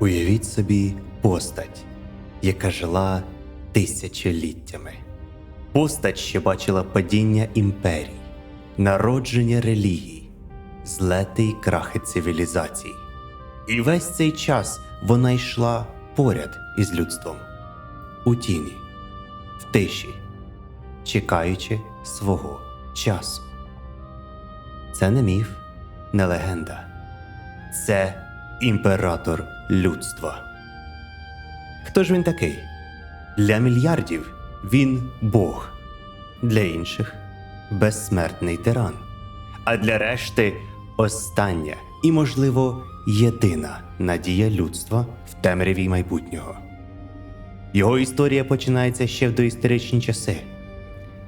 Уявіть собі постать, яка жила тисячоліттями. Постать, що бачила падіння імперій, народження релігій, злети й крахи цивілізацій. І весь цей час вона йшла поряд із людством у тіні, в тиші, чекаючи свого часу. Це не міф, не легенда. Це імператор людства. Хто ж він такий? Для мільярдів він Бог, для інших безсмертний тиран, а для решти остання і, можливо, єдина надія людства в темряві майбутнього. Його історія починається ще в доісторичні часи.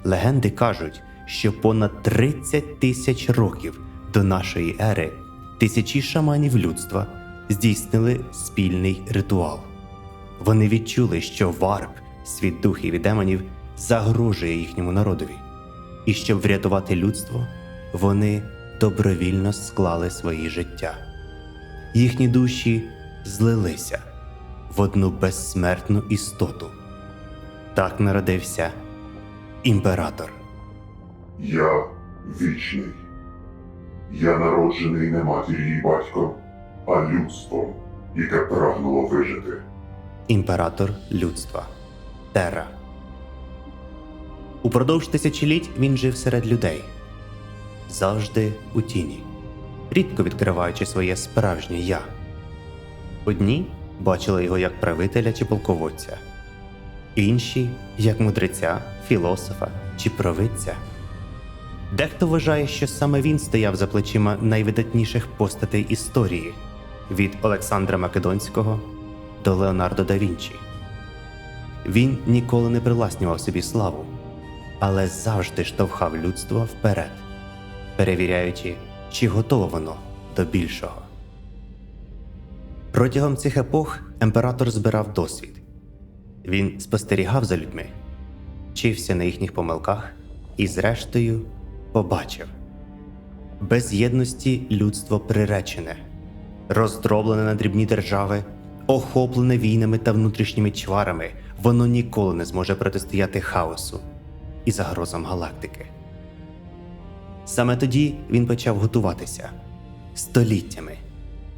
Легенди кажуть, що понад 30 тисяч років до нашої ери тисячі шаманів людства здійснили спільний ритуал. Вони відчули, що варп, світ духів і демонів, загрожує їхньому народові, і щоб врятувати людство, вони добровільно склали свої життя. Їхні душі злилися в одну безсмертну істоту. Так народився імператор. Я вічний. Я народжений не матір'ю і батьком, а людством, яке прагнуло вижити. імператор людства Тера. Упродовж тисячоліть він жив серед людей, завжди у тіні, рідко відкриваючи своє справжнє я. Одні бачили його як правителя чи полководця, інші як мудреця, філософа чи провидця. Дехто вважає, що саме він стояв за плечима найвидатніших постатей історії від Олександра Македонського до Леонардо да Вінчі. Він ніколи не привласнював собі славу, але завжди штовхав людство вперед, перевіряючи, чи готове воно до більшого. Протягом цих епох імператор збирав досвід. Він спостерігав за людьми, вчився на їхніх помилках і, зрештою, побачив без єдності людство приречене, роздроблене на дрібні держави, охоплене війнами та внутрішніми чварами, воно ніколи не зможе протистояти хаосу і загрозам галактики. Саме тоді він почав готуватися століттями,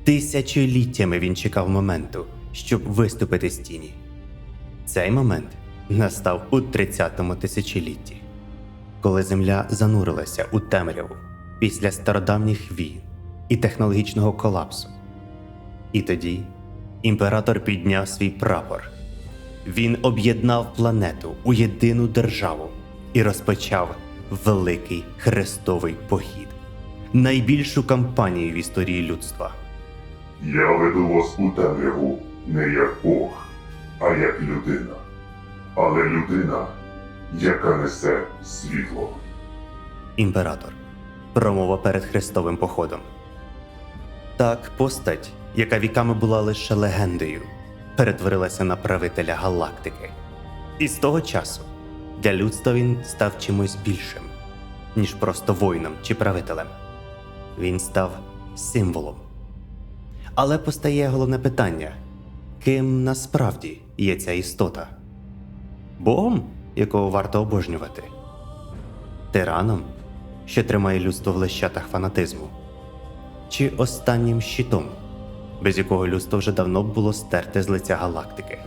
тисячоліттями він чекав моменту, щоб виступити з тіні. Цей момент настав у 30-му тисячолітті, коли Земля занурилася у темряву після стародавніх війн і технологічного колапсу. І тоді імператор підняв свій прапор. Він об'єднав планету у єдину державу і розпочав великий хрестовий похід, найбільшу кампанію в історії людства. Я веду вас у темряву не як Бог, а як людина. Але людина, яка несе світло. Імператор. Промова перед хрестовим походом. Так, постать, яка віками була лише легендою, перетворилася на правителя галактики. І з того часу для людства він став чимось більшим, ніж просто воїном чи правителем. Він став символом. Але постає головне питання: ким насправді є ця істота? Богом, якого варто обожнювати? Тираном, що тримає людство в лещатах фанатизму, чи останнім щитом, без якого людство вже давно було стерте з лиця галактики.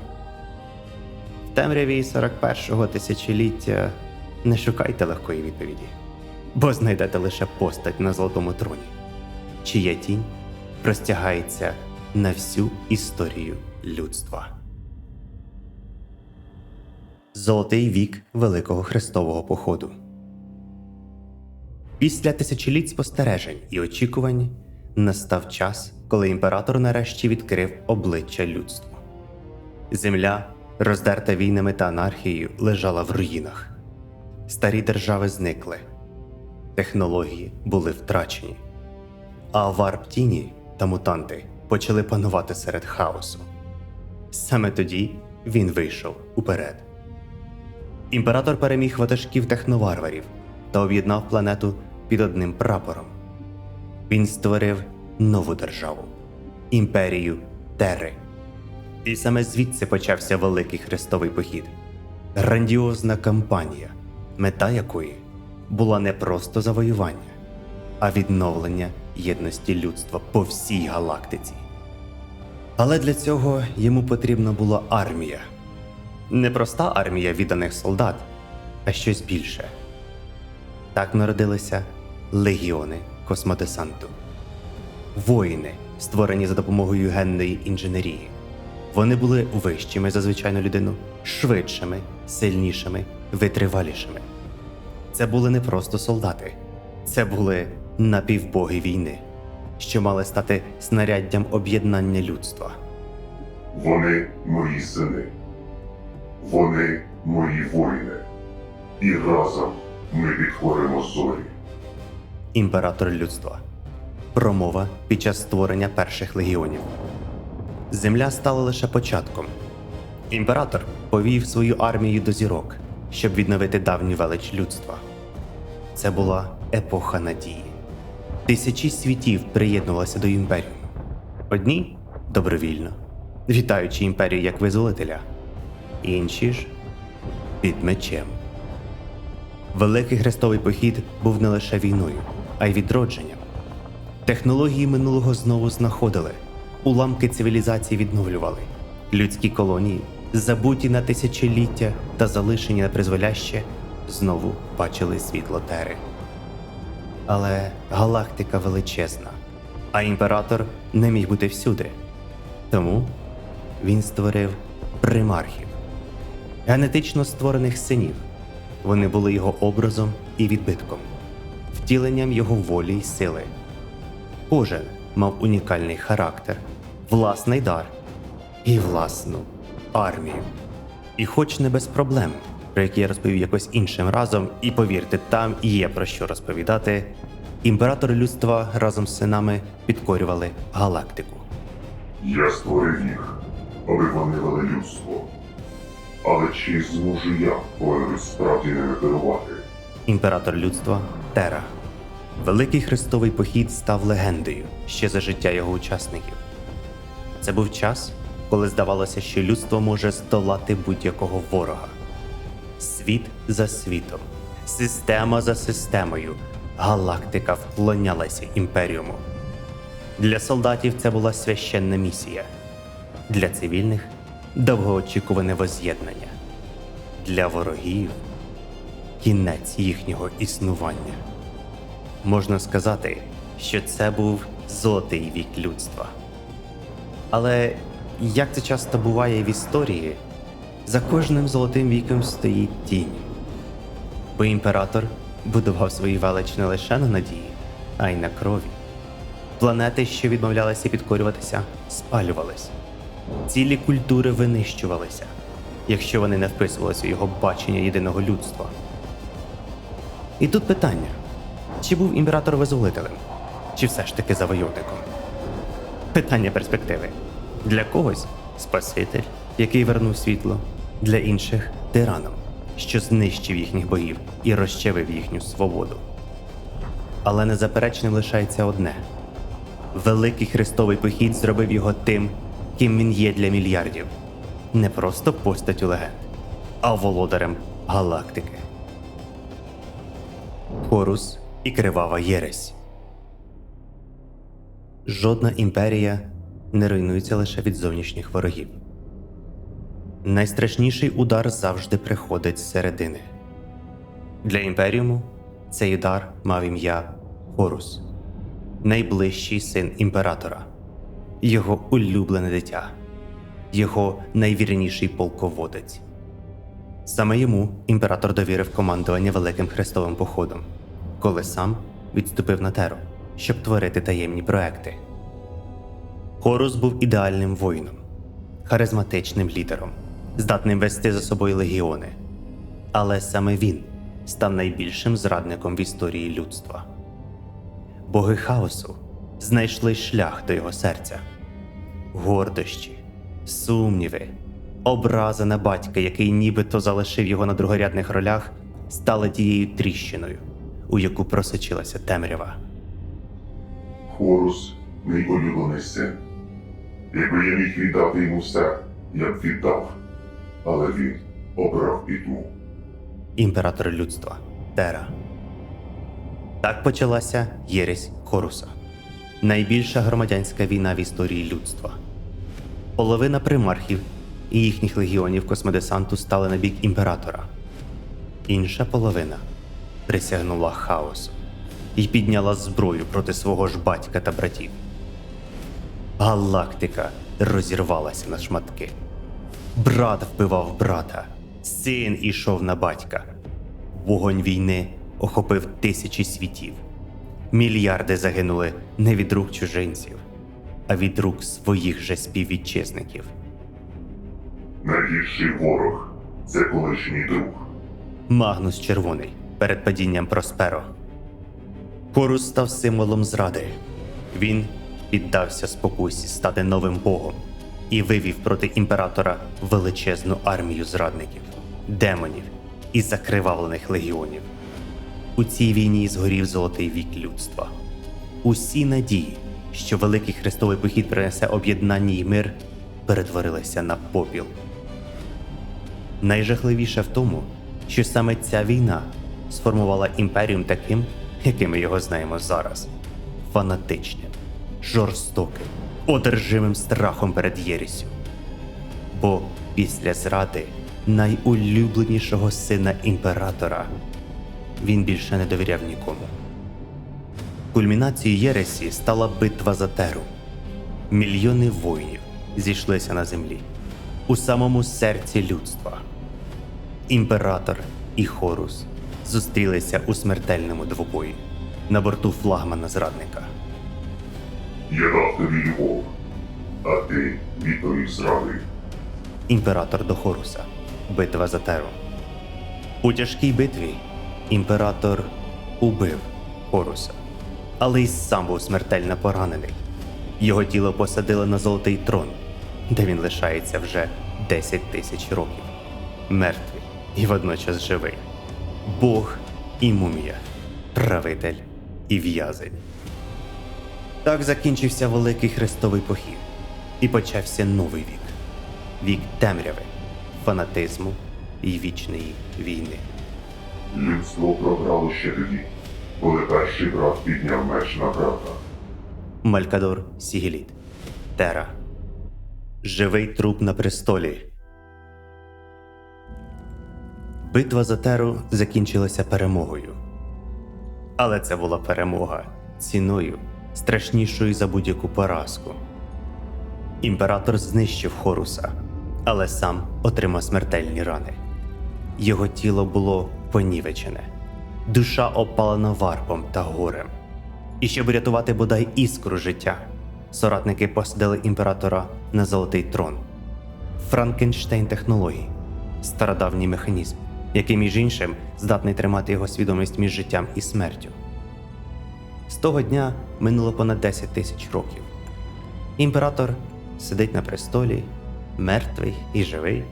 В темряві 41-го тисячоліття не шукайте легкої відповіді, бо знайдете лише постать на золотому троні, чия тінь простягається на всю історію людства. Золотий вік Великого Хрестового походу. Після тисячоліть спостережень і очікувань настав час, коли імператор нарешті відкрив обличчя людству. Земля, роздерта війнами та анархією, лежала в руїнах. Старі держави зникли, технології були втрачені, а варптіні та мутанти почали панувати серед хаосу. Саме тоді він вийшов уперед. Імператор переміг ватажків техноварварів та об'єднав планету під одним прапором. Він створив нову державу імперію Тери, І саме звідси почався великий хрестовий похід. Грандіозна кампанія, мета якої була не просто завоювання, а відновлення єдності людства по всій галактиці. Але для цього йому потрібна була армія. Не проста армія відданих солдат, а щось більше. Так народилися легіони космодесанту. Воїни, створені за допомогою генної інженерії. Вони були вищими за звичайну людину, швидшими, сильнішими, витривалішими. Це були не просто солдати, це були напівбоги війни, що мали стати снаряддям об'єднання людства. Вони мої сини. Вони мої воїни. І разом ми підкоримо зорі. Імператор людства. Промова під час створення перших легіонів. Земля стала лише початком. Імператор повів свою армію до зірок, щоб відновити давню велич людства. Це була епоха надії. Тисячі світів приєднувалися до імперіуму. Одні добровільно, вітаючи імперію як визволителя, інші ж під мечем. Великий хрестовий похід був не лише війною, а й відродженням. Технології минулого знову знаходили, уламки цивілізації відновлювали, людські колонії, забуті на тисячоліття та залишені на призволяще, знову бачили світло тери. Але галактика величезна, а імператор не міг бути всюди. Тому він створив примархів, генетично створених синів. Вони були його образом і відбитком, втіленням його волі й сили. Кожен мав унікальний характер, власний дар і власну армію. І хоч не без проблем, про які я розповів якось іншим разом, і повірте, там є про що розповідати, імператори людства разом з синами підкорювали галактику. Я створив їх, аби вони вели людство. Але чи зможу я коли справді ними керувати? імператор людства Тера. Великий хрестовий похід став легендою ще за життя його учасників. Це був час, коли здавалося, що людство може здолати будь-якого ворога. Світ за світом, система за системою, галактика вклонялася імперіуму. Для солдатів це була священна місія, для цивільних довгоочікуване воз'єднання, для ворогів кінець їхнього існування. Можна сказати, що це був золотий вік людства. Але як це часто буває в історії, за кожним золотим віком стоїть тінь. Бо імператор будував свою велич не лише на надії, а й на крові. Планети, що відмовлялися підкорюватися, спалювались. Цілі культури винищувалися, якщо вони не вписувалися у його бачення єдиного людства. І тут питання: чи був імператор визволителем, чи все ж таки завойовником? Питання перспективи. Для когось спаситель, який вернув світло, для інших тираном, що знищив їхніх богів і розчавив їхню свободу. Але незаперечним лишається одне: великий хрестовий похід зробив його тим, ким він є для мільярдів, не просто постаттю легенд, а володарем галактики. Хорус і кривава єресь. Жодна імперія не руйнується лише від зовнішніх ворогів. Найстрашніший удар завжди приходить з середини. Для імперіуму цей удар мав ім'я Хорус, найближчий син імператора, його улюблене дитя, його найвірніший полководець. Саме йому імператор довірив командування Великим Хрестовим походом, коли сам відступив на теру, щоб творити таємні проекти. Хорус був ідеальним воїном, харизматичним лідером, здатним вести за собою легіони. Але саме він став найбільшим зрадником в історії людства. Боги хаосу знайшли шлях до його серця, гордощі, сумніви, образа на батька, який нібито залишив його на другорядних ролях, стали тією тріщиною, у яку просочилася темрява. Хорус, мій улюблений син. Якби я міг віддати йому все, я б віддав, але він обрав пітьму. імператор людства Тера. Так почалася єресь Хоруса, найбільша громадянська війна в історії людства. Половина примархів і їхніх легіонів космодесанту стали на бік імператора. Інша половина присягнула хаосу і підняла зброю проти свого ж батька та братів. Галактика розірвалася на шматки. Брат вбивав брата, син ішов на батька. Вогонь війни охопив тисячі світів. Мільярди загинули не від рук чужинців, а від рук своїх же співвітчизників. Найгірший ворог це колишній друг. Магнус Червоний перед падінням Просперо. Хорус став символом зради. Він піддався спокусі стати новим богом і вивів проти імператора величезну армію зрадників, демонів і закривавлених легіонів. У цій війні згорів золотий вік людства. Усі надії, що великий хрестовий похід принесе об'єднання й мир, перетворилися на попіл. Найжахливіше в тому, що саме ця війна сформувала імперіум таким, яким ми його знаємо зараз: фанатичним, жорстоким, одержимим страхом перед єрісю. Бо після зради найулюбленішого сина імператора він більше не довіряв нікому. Кульмінацією Єресі стала битва за Теру. Мільйони воїнів зійшлися на землі у самому серці людства. Імператор і Хорус зустрілися у смертельному двобої на борту флагмана зрадника. Я дав тобі любов, а ти відповів зради. Імператор до Хоруса. Битва за Теру. У тяжкій битві імператор убив Хоруса, але й сам був смертельно поранений. Його тіло посадили на золотий трон, де він лишається вже 10 тисяч років. Мертвий і водночас живий. Бог і мумія, правитель і в'язень. Так закінчився великий хрестовий похід, і почався новий вік вік темряви, фанатизму і вічної війни. Людство програло ще тоді, коли перший брат підняв меч на брата. Малькадор Сігеліт, Тера. Живий труп на престолі. Битва за Теру закінчилася перемогою. Але це була перемога ціною, страшнішою за будь-яку поразку. Імператор знищив Хоруса, але сам отримав смертельні рани. Його тіло було понівечене, душа опалена варпом та горем. І щоб рятувати бодай іскру життя, соратники посадили імператора на золотий трон. Франкенштейн технологій стародавній механізм, який, між іншим, здатний тримати його свідомість між життям і смертю. З того дня минуло понад 10 тисяч років. Імператор сидить на престолі, мертвий і живий.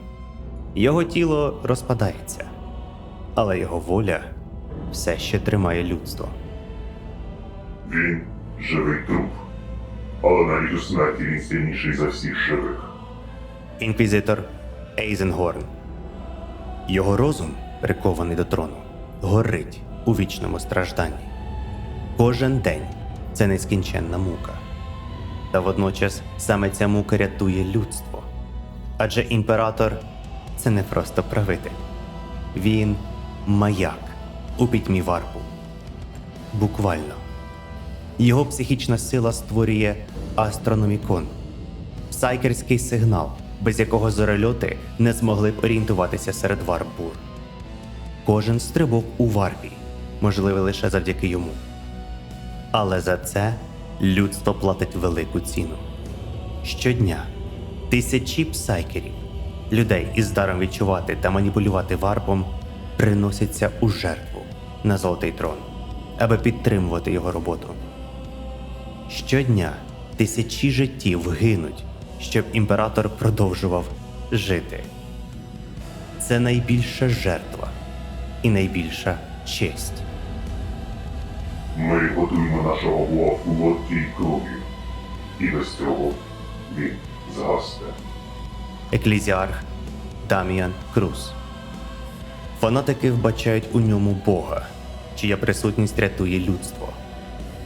Його тіло розпадається, але його воля все ще тримає людство. Він живий труп. Але навіть у смерті він сильніший за всіх живих. Інквізитор Ейзенгорн. Його розум, прикований до трону, горить у вічному стражданні. Кожен день це нескінченна мука. Та водночас саме ця мука рятує людство. Адже імператор це не просто правитель, він маяк у пітьмі варпу. Буквально. Його психічна сила створює астрономікон, псайкерський сигнал, без якого зорельоти не змогли б орієнтуватися серед варп-бур. Кожен стрибок у варпі можливий лише завдяки йому. Але за це людство платить велику ціну. Щодня тисячі псайкерів, людей із даром відчувати та маніпулювати варпом, приносяться у жертву на золотий трон, аби підтримувати його роботу. Щодня тисячі життів гинуть, щоб імператор продовжував жити. Це найбільша жертва і найбільша честь. Ми готуємо нашого Бога у лодці й кров'ю. І без цього він згасне. еклезіарх Даміан Круз. Фанатики вбачають у ньому Бога, чия присутність рятує людство.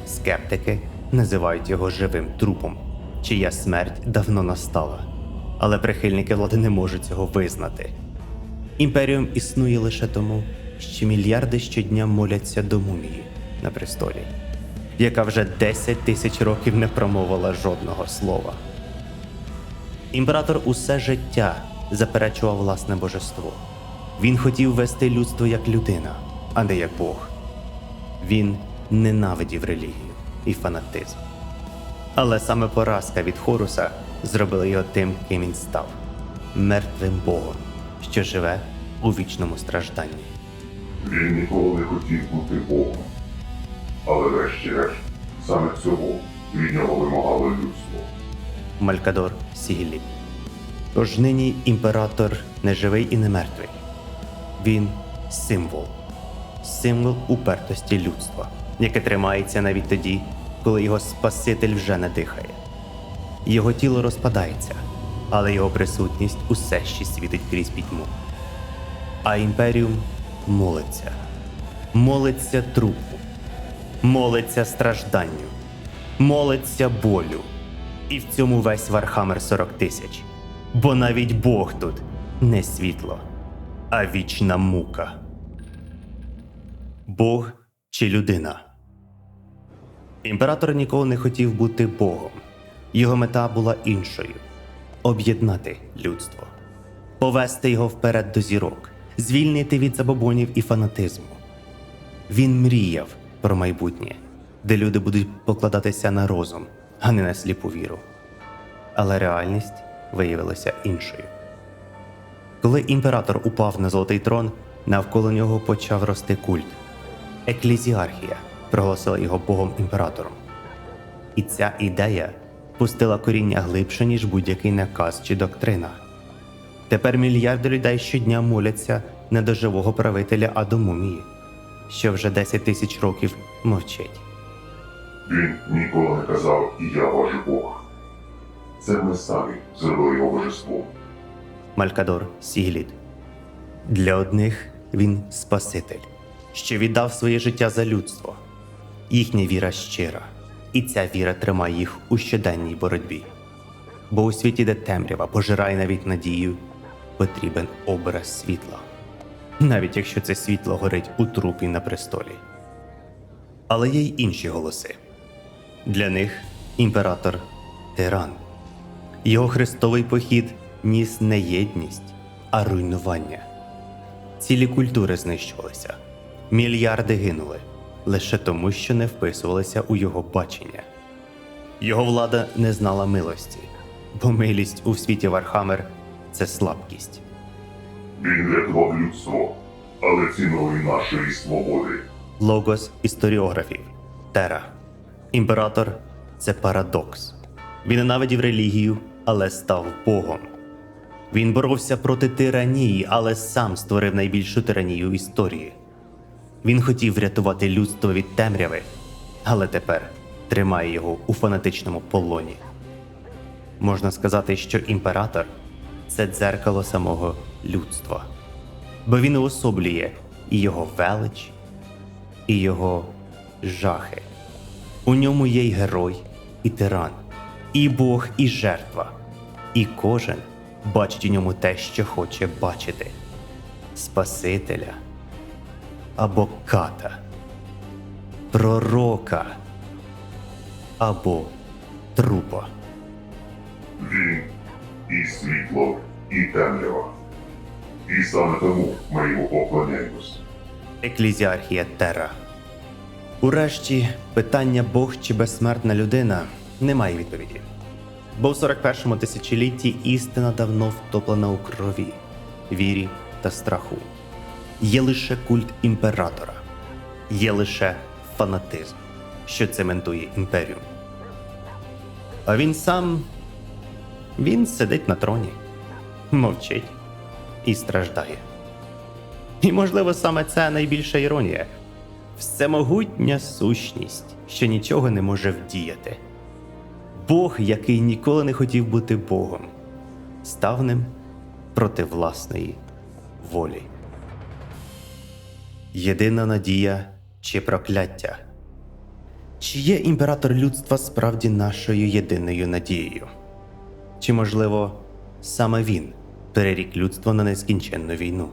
Скептики називають його живим трупом, чия смерть давно настала. Але прихильники влади не можуть цього визнати. Імперіум існує лише тому, що мільярди щодня моляться до мумії на престолі, яка вже 10 тисяч років не промовила жодного слова. Імператор усе життя заперечував власне божество. Він хотів вести людство як людина, а не як Бог. Він ненавидів релігію і фанатизм. Але саме поразка від Хоруса зробила його тим, ким він став мертвим Богом, що живе у вічному стражданні. Він ніколи не хотів бути Богом. Але врешті-решт, саме цього від нього вимагало людство. Малькадор Сігілі. Тож нині імператор не живий і не мертвий. Він символ, символ упертості людства, яке тримається навіть тоді, коли його Спаситель вже не дихає. Його тіло розпадається, але його присутність усе ще світить крізь пітьму. А імперіум молиться, молиться трупу, молиться стражданню, молиться болю. І в цьому весь Вархаммер 40 тисяч. Бо навіть Бог тут не світло, а вічна мука. Бог чи людина? Імператор ніколи не хотів бути Богом. Його мета була іншою об'єднати людство, повести його вперед до зірок, звільнити від забобонів і фанатизму. Він мріяв про майбутнє, де люди будуть покладатися на розум, а не на сліпу віру. Але реальність виявилася іншою. Коли імператор упав на золотий трон, навколо нього почав рости культ. Еклезіархія проголосила його богом імператором. І ця ідея пустила коріння глибше, ніж будь-який наказ чи доктрина. Тепер мільярди людей щодня моляться не до живого правителя, а що вже 10 тисяч років мовчить. Він ніколи не казав і Я ваш Бог. Це ми самі зробили його божеством. Малькадор Сіглід. Для одних він Спаситель, що віддав своє життя за людство. Їхня віра щира, і ця віра тримає їх у щоденній боротьбі. Бо у світі, де темрява пожирає навіть надію, потрібен образ світла, навіть якщо це світло горить у трупі на престолі. Але є й інші голоси. Для них імператор тиран. Його хрестовий похід ніс не єдність, а руйнування. Цілі культури знищувалися, мільярди гинули лише тому, що не вписувалися у його бачення. Його влада не знала милості, бо милість у світі Вархаммер – це слабкість. Він рятував людство, але ціною нашої свободи. Логос історіографів Тера. Імператор це парадокс. Він ненавидів релігію, але став Богом. Він боровся проти тиранії, але сам створив найбільшу тиранію історії. Він хотів врятувати людство від темряви, але тепер тримає його у фанатичному полоні. Можна сказати, що імператор це дзеркало самого людства, бо він уособлює і його велич, і його жахи. У ньому є й герой, і тиран, і Бог, і жертва. І кожен бачить у ньому те, що хоче бачити Спасителя або ката, пророка або трупа. Він і світло, і темрява. І саме тому ми йому поклоняємось. Еклізіархія Терра. Урешті питання Бог чи безсмертна людина не має відповіді. Бо в 41-му тисячолітті істина давно втоплена у крові, вірі та страху. Є лише культ імператора, є лише фанатизм, що цементує імперію. А він сам він сидить на троні, мовчить і страждає. І, можливо, саме це найбільша іронія всемогутня сущність, що нічого не може вдіяти. Бог, який ніколи не хотів бути Богом, став ним проти власної волі. Єдина надія чи прокляття. Чи є імператор людства справді нашою єдиною надією? Чи, можливо, саме він перерік людство на нескінченну війну?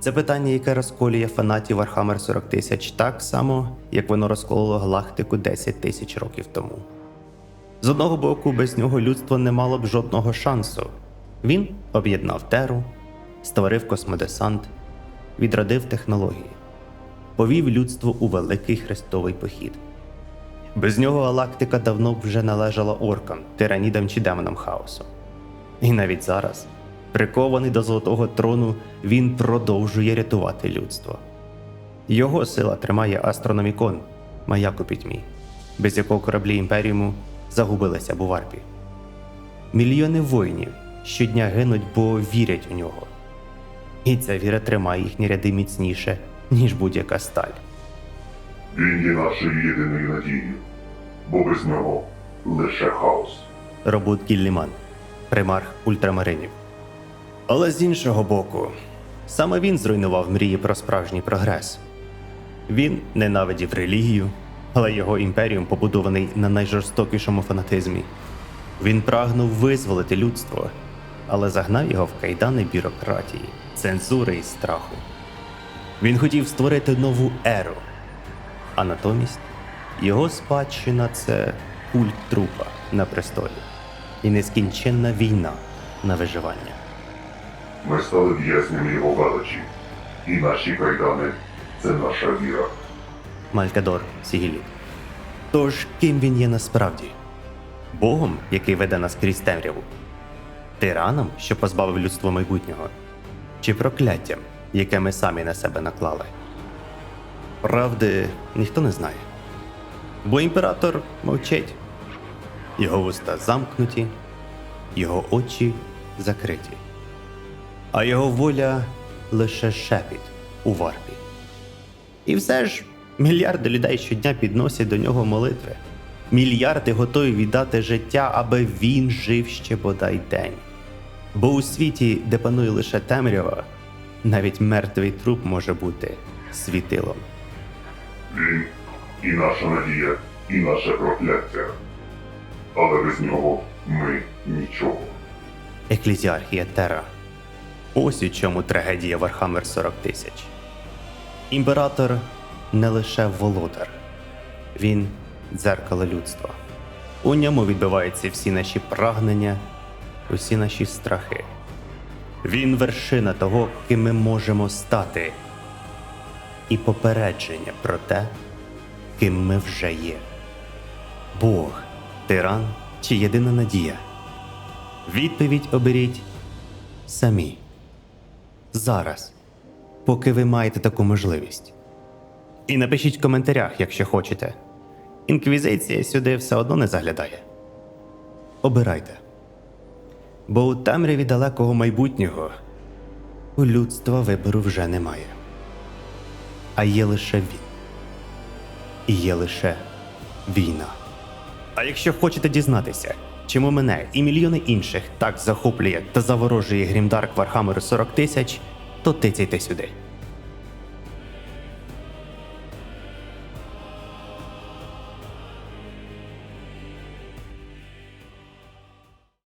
Це питання, яке розколює фанатів Warhammer 40 тисяч так само, як воно розкололо галактику 10 тисяч років тому. З одного боку, без нього людство не мало б жодного шансу. Він об'єднав теру, створив космодесант, відродив технології, повів людство у великий хрестовий похід. Без нього галактика давно б вже належала оркам, тиранідам чи демонам хаосу. І навіть зараз, прикований до золотого трону, він продовжує рятувати людство. Його сила тримає астрономікон, маяк у пітьмі, без якого кораблі імперіуму загубилися б у варпі. Мільйони воїнів щодня гинуть, бо вірять у нього. І ця віра тримає їхні ряди міцніше, ніж будь-яка сталь. Він є нашою єдиною надією, бо без нього лише хаос. Робот Кілліман, примарх ультрамаринів. Але з іншого боку, саме він зруйнував мрії про справжній прогрес. Він ненавидів релігію, але його імперіум побудований на найжорстокішому фанатизмі. Він прагнув визволити людство, але загнав його в кайдани бюрократії, цензури і страху. Він хотів створити нову еру, а натомість його спадщина це культ трупа на престолі і нескінченна війна на виживання. Ми стали в'язнями його величі, і наші кайдани це наша віра. Малькадор Сігіліт. Тож ким він є насправді? Богом, який веде нас крізь темряву? Тираном, що позбавив людство майбутнього? Чи прокляттям, яке ми самі на себе наклали? Правди ніхто не знає. Бо імператор мовчить. Його вуста замкнуті, його очі закриті, а його воля лише шепіт у варпі. І все ж мільярди людей щодня підносять до нього молитви. Мільярди готові віддати життя, аби він жив ще бодай день. Бо у світі, де панує лише темрява, навіть мертвий труп може бути світилом. Він і наша надія, і наше прокляття. Але без нього ми нічого. Еклезіархія Тера. Ось у чому трагедія Вархаммер 40 тисяч. Імператор не лише володар, він дзеркало людства. У ньому відбиваються всі наші прагнення, усі наші страхи. Він вершина того, ким ми можемо стати, і попередження про те, ким ми вже є. Бог, тиран чи єдина надія. Відповідь оберіть самі. Зараз, поки ви маєте таку можливість. І напишіть в коментарях, якщо хочете. Інквізиція сюди все одно не заглядає. Обирайте. Бо у темряві далекого майбутнього у людства вибору вже немає. А є лише він. І є лише війна. А якщо хочете дізнатися, чому мене і мільйони інших так захоплює та заворожує Грімдарк Вархамеру 40 тисяч, то тицяйте сюди.